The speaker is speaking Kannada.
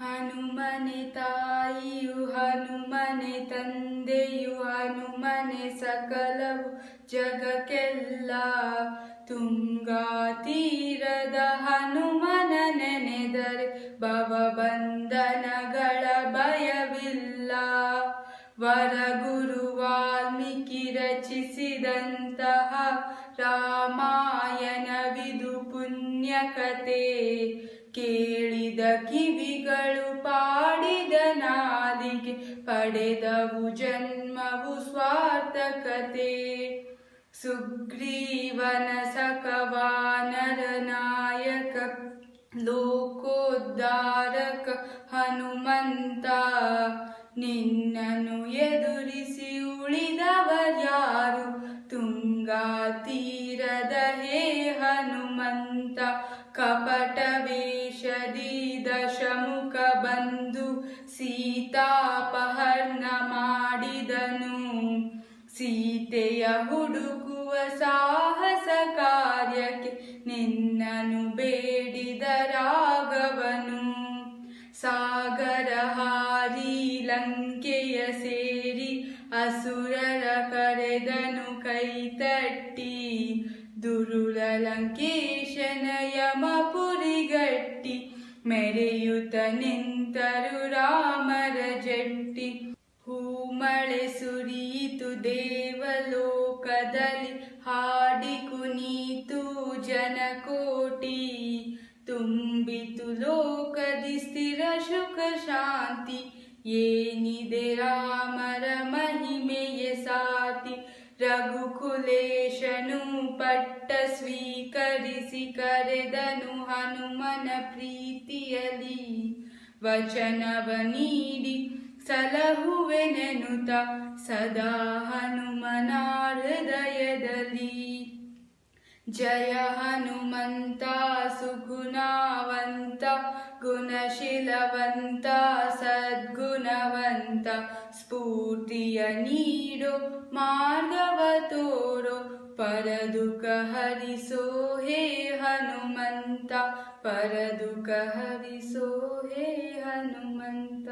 ಹನುಮನೆ ತಾಯಿಯು, ಹನುಮನೆ ತಂದೆಯು, ಹನುಮನೆ ಸಕಲವು ಜಗಕ್ಕೆಲ್ಲ. ತುಂಗಾ ತೀರದ ಹನುಮನ ನೆನೆದರೆ ಭವಬಂಧನಗಳ ಭಯವಿಲ್ಲ. ವರಗುರು ವಾಲ್ಮೀಕಿ ರಚಿಸಿದಂತಹ ರಾಮಾಯಣವಿದು ಪುಣ್ಯಕತೆ ಕೇ. ಕಿವಿಗಳು ಪಾಡಿದ ನಾಲಿಗೆ ಪಡೆದವು ಜನ್ಮವು ಸ್ವಾರ್ಥಕತೆ. ಸುಗ್ರೀವನ ಸಕವಾನರ ನಾಯಕ, ಲೋಕೋದ್ಧಾರಕ ಹನುಮಂತ ನಿನ್ನನು ಎದುರಿಸಿ ಉಳಿದವರ್ಯಾರು ತುಂಗಾ ಕಪಟ ವೇಷದಿ ದಶಮುಖ ಬಂದು ಸೀತಾಪಹರಣ ಮಾಡಿದನು ಸೀತೆಯ ಹುಡುಕುವ ಸಾಹಸ ಕಾರ್ಯಕ್ಕೆ ನಿನ್ನನು ಬೇಡಿದ ರಾಘವನು. ಸಾಗರ ಹಾರಿ ಲಂಕೆಯ ಸೇರಿ ಅಸುರರ ಕರೆದನು ಕೈತಟ್ಟಿ. ದುರುಳ ಲಂಕೇಶನ ಯಮಪುರಿಗಟ್ಟಿ ಮೆರೆಯುತ್ತ ನಿಂತರು ರಾಮರ ಜಟ್ಟಿ ಹೂಮಳೆ ಸುರಿಯಿತು ದೇವಲೋಕದಲ್ಲಿ ಹಾಡಿ ಕುನೀತು ಜನಕೋಟಿ ತುಂಬಿತು ಲೋಕದಿ ಸ್ಥಿರ ಸುಖ ಶಾಂತಿ ಏನಿದೆ ರಾಮರ ಮಹಿಮೆಯ ಸಾತಿ ರಘುಕುಲೇಶನು ಪಟ್ಟ ಸ್ವೀಕರಿಸಿ ಕರೆದನು ಹನುಮನ ಪ್ರೀತಿಯಲಿ ವಚನವ ನೀಡಿ ಸಲಹುವೆನೆನುತ ಸದಾ ಹನುಮನ ಹೃದಯದಲ್ಲಿ ಜಯ ಹನುಮಂತ ಸುಗುಣವಂತ ಗುಣಶೀಲವಂತ ಸದ್ಗುಣವಂತ ಸ್ಫೂರ್ತಿಯ ನೀಡೋ ಮಾರ್ಗವ ತೋರೋ ಪರದುಕ ಹರಿಸೋ ಹೇ ಹನುಮಂತ ಪರದುಕ ಹರಿಸೋ ಹೇ ಹನುಮಂತ.